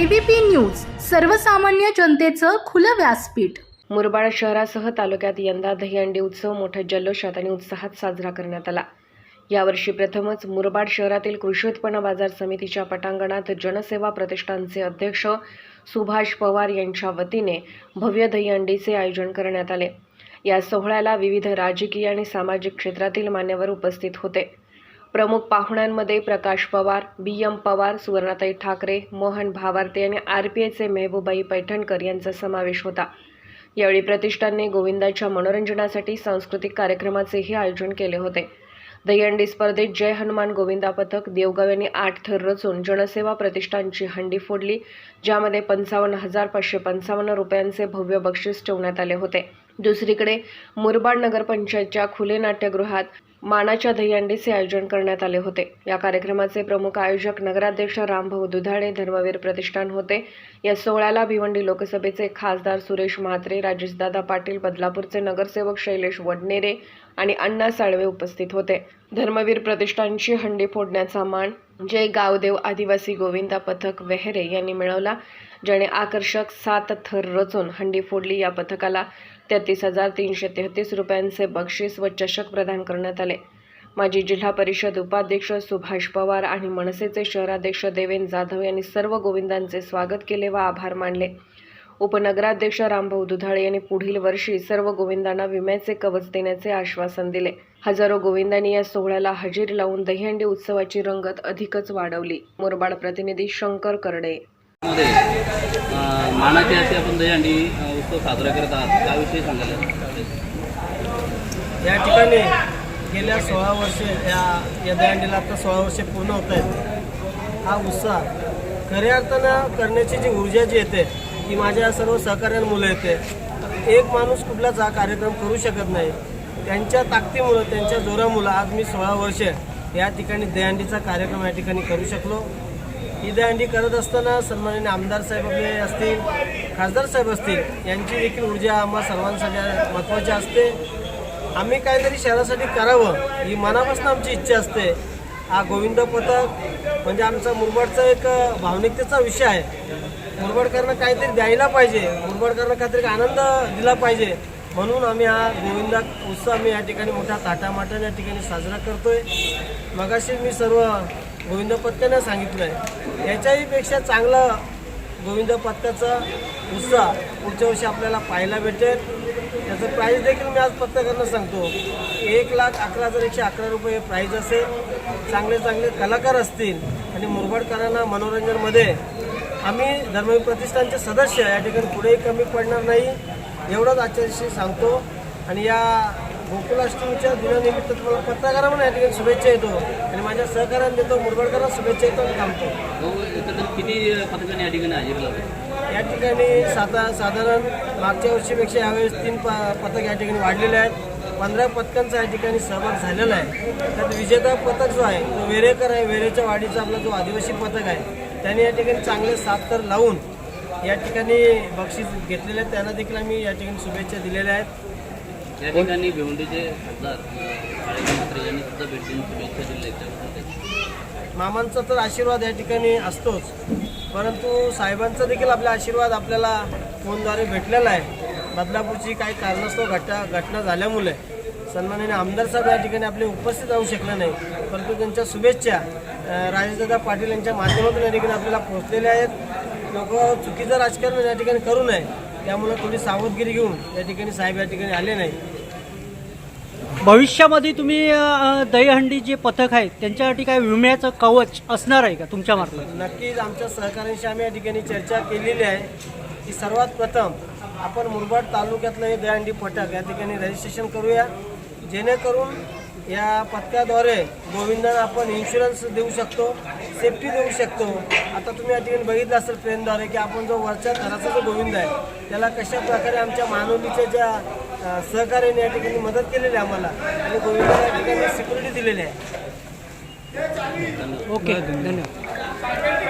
ABP news सर्वसामान्य जनतेचं खुलं व्यासपीठ. मुरबाड शहरासह तालुक्यात यंदा दहीहंडी उत्सव मोठ्या जल्लोषात आणि उत्साहात साजरा करण्यात आला. यावर्षी प्रथमच मुरबाड शहरातील कृषी उत्पन्न बाजार समितीच्या पटांगणात जनसेवा प्रतिष्ठानचे अध्यक्ष सुभाष पवार यांच्या वतीने भव्य दहीहंडीचे आयोजन करण्यात आले. या सोहळ्याला विविध राजकीय आणि सामाजिक क्षेत्रातील मान्यवर उपस्थित होते. प्रमुख पाहुण्यांमध्ये प्रकाश पवार बी एम पवार सुवर्णाताई ठाकरे मोहन भावार्ते आणि आर पी एचे मेहबूबाई पैठणकर यांचा समावेश होता. यावेळी प्रतिष्ठानने गोविंदाच्या मनोरंजनासाठी सांस्कृतिक कार्यक्रमाचेही आयोजन केले होते. दहीहंडी स्पर्धेत जय हनुमान गोविंदा पथक देवगाव यांनी आठ थर रचून जनसेवा प्रतिष्ठानची हंडी फोडली ज्यामध्ये पंचावन्न हजार पाचशे पंचावन्न रुपयांचे भव्य बक्षीस ठेवण्यात आले होते. दुसरीकडे मुरबाड नगरपंचायतच्या खुले नाट्यगृहात मानाच्या दहीहंडीचे आयोजन करण्यात आले होते. या कार्यक्रमाचे प्रमुख आयोजक नगराध्यक्ष रामभाऊ दुधाळे धर्मवीर प्रतिष्ठान होते. या सोहळ्याला भिवंडी लोकसभेचे खासदार सुरेश म्हात्रे राजेशदादा पाटील बदलापूरचे नगरसेवक शैलेश वडनेरे आणि अण्णा साळवे उपस्थित होते. धर्मवीर प्रतिष्ठानची हंडी फोडण्याचा मान जय गावदेव आदिवासी गोविंदा पथक वेहरे यांनी मिळवला ज्याने आकर्षक सात थर रचून हंडी फोडली. या पथकाला तेहतीस हजार तीनशे तेहतीस रुपयांचे बक्षीस व चषक प्रदान करण्यात आले. माजी जिल्हा परिषद उपाध्यक्ष सुभाष पवार आणि मनसेचे शहराध्यक्ष देवेंद्र जाधव यांनी सर्व गोविंदांचे स्वागत केले व आभार मानले. उपनगराध्यक्ष रामभाऊ दुधाळे यांनी पुढील वर्षी सर्व गोविंदांना विम्याचे कवच देण्याचे आश्वासन दिले. हजारो गोविंदांनी या सोहळ्याला हजेरी लावून दहीहंडी उत्सवाची रंगत अधिकच वाढवली. मुरबाड प्रतिनिधी शंकर करडे. मानाची अशी आपण दहीहंडी उत्सव साजरा करत आहात. त्याविषयी सांगायला या ठिकाणी गेल्या सोळा वर्षे या या दहीहंडीला आता सोळा वर्षे पूर्ण होत आहेत. हा उत्साह खऱ्या अर्थानं करण्याची जी ऊर्जा जी येते ती माझ्या सर्व सहकार्यांमुळे येते एक माणूस कुठलाच हा कार्यक्रम करू शकत नाही. त्यांच्या ताकदीमुळं त्यांच्या जोरामुळं आज मी सोळा वर्षे या ठिकाणी दहीहंडीचा कार्यक्रम या ठिकाणी करू शकलो. ही दहीहंडी करत असताना सन्माननीय आमदार साहेब आपले असतील खासदार साहेब असतील यांची देखील ऊर्जा आम्हा सर्वांसाठी महत्त्वाची असते. आम्ही काहीतरी शहरासाठी करावं ही मनापासून आमची इच्छा असते. हा गोविंद पथक म्हणजे आमचा मुरबाडचा एक भावनिकतेचा विषय आहे. मुरबाडकरांना काहीतरी द्यायला पाहिजे. मुरबाडकरांना काहीतरी आनंद दिला पाहिजे. म्हणून आम्ही हा गोविंदा उत्सव आम्ही या ठिकाणी मोठ्या ताटामाटाने या ठिकाणी साजरा करतोय. मगाशी मी सर्व गोविंद पत्त्यांना सांगितलं आहे याच्याही पेक्षा चांगलं गोविंद पत्त्याचा उत्साह पुढच्या वर्षी आपल्याला पाहायला भेटेल. त्याचं प्राईज देखील मी आज पत्रकारांना सांगतो. एक लाख अकरा हजार एकशे अकरा रुपये प्राईज असेल. चांगले चांगले कलाकार असतील. आणि मुरबाडकरांना मनोरंजनमध्ये आम्ही धर्मवीर प्रतिष्ठानचे सदस्य या ठिकाणी पुढेही कमी पडणार नाही एवढंच आजच्या दिवशी सांगतो. आणि या गोकुलाष्टमीच्या दिनानिमित्त तुम्हाला पत्रकारा म्हणून या ठिकाणी शुभेच्छा येतो. आणि माझ्या सहकार्याने देतो मुरबाडकरांना शुभेच्छा येतो आणि थांबतो. हो, किती पथकांनी या ठिकाणी हजेरी लावली? या ठिकाणी साधा साधारण मागच्या वर्षीपेक्षा यावेळेस तीन प पथक या ठिकाणी वाढलेले आहेत. पंधरा पथकांचा या ठिकाणी सहभाग झालेला आहे. त्यात विजेता पथक जो आहे तो वेरेकर आहे. वेरेच्या वाडीचा आपला जो आदिवासी पथक आहे त्यांनी या ठिकाणी चांगले सात तर लावून या ठिकाणी बक्षीस घेतलेले आहेत. त्यांना देखील आम्ही या ठिकाणी शुभेच्छा दिलेल्या आहेत. या ठिकाणी भिवंडीचे खासदार यांनी सुद्धा भेट देऊन शुभेच्छा दिल्या आहेत. मामांचा तर आशीर्वाद या ठिकाणी असतोच. परंतु साहेबांचा देखील आपला आशीर्वाद आपल्याला फोनद्वारे भेटलेला आहे. बदलापूरची काही कारणास्तव घटना घटना झाल्यामुळे सन्माननीय आमदार साहेब या ठिकाणी आपले उपस्थित राहू शकले नाही. परंतु त्यांच्या शुभेच्छा राजेशदादा पाटील यांच्या माध्यमातून या ठिकाणी आपल्याला पोहोचलेल्या आहेत. लोक चुकीचं राजकारण या ठिकाणी करू नये. त्यामुळे थोडी सावधगिरी घेऊन या ठिकाणी साहेब या ठिकाणी आले नाही भविष्यामध्ये तुम्ही दहीहंडी जे पथक आहेत त्यांच्यासाठी काय विम्याचं कवच असणार आहे का तुमच्या मार्फत? नक्कीच आमच्या सहकाऱ्यांशी आम्ही या ठिकाणी चर्चा केलेली आहे. की सर्वात प्रथम आपण मुरबाड तालुक्यातलं हे दहीहंडी पथक या ठिकाणी रजिस्ट्रेशन करूया. जेणेकरून या पथकाद्वारे गोविंदांना आपण इन्शुरन्स देऊ शकतो सेफ्टी देऊ शकतो. आता तुम्ही या ठिकाणी बघितलं असेल ट्रेनद्वारे की आपण जो वरच्या थराचा जो गोविंद आहे त्याला कशा प्रकारे आमच्या मानवलीच्या ज्या सहकार्याने या ठिकाणी मदत केलेली आहे आम्हाला आणि गोविंदाला या ठिकाणी सिक्युरिटी दिलेली आहे. ओके धन्यवाद.